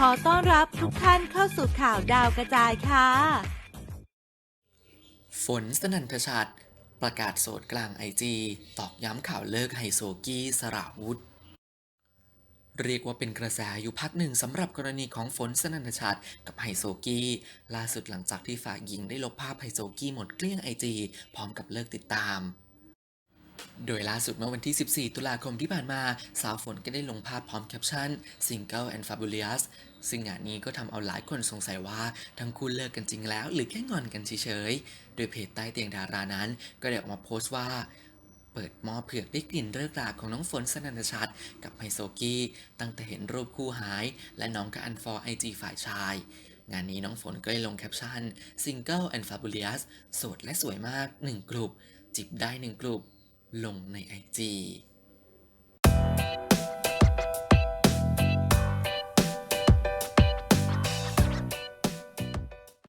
ขอต้อนรับทุกท่านเข้าสู่ข่าวดาวกระจายค่ะ ฝนสนันทชัด ประกาศโสดกลางไอจีตอกย้ำข่าวเลิกไฮโซกี้สราวุธ เรียกว่าเป็นกระแสอยู่พักหนึ่งสำหรับกรณีของฝนสนันทชัดกับไฮโซกี้ล่าสุดหลังจากที่ฝ่ายหญิงได้ลบภาพไฮโซกี้หมดเกลี้ยงไอจีพร้อมกับเลิกติดตาม โดยล่าสุดเมื่อวันที่ 14 ตุลาคมที่ผ่านมา สาวฝนก็ได้ลงภาพพร้อมแคปชั่น Single and Fabulous ซึ่งงานนี้ก็ทำเอาหลายคนสงสัยว่า ทั้งคู่เลิกกันจริงแล้ว หรือแค่งอนกันเฉยๆ โดยเพจใต้เตียงดารานั้น ก็ได้ออกมาโพสต์ว่า เปิดหม้อเผือกได้กลิ่นเลิกราของน้องฝนสนันทชัดกับไฮโซกี้ ตั้งแต่เห็นรูปคู่หาย และน้องก็อันฟอร์ไอจีฝ่ายชายงานนี้น้องฝนก็ได้ลงแคปชั่น Single and Fabulous โสดและสวยมาก 1 กลุ่มจิบได้ 1 กลุ่ม ลงในไอจี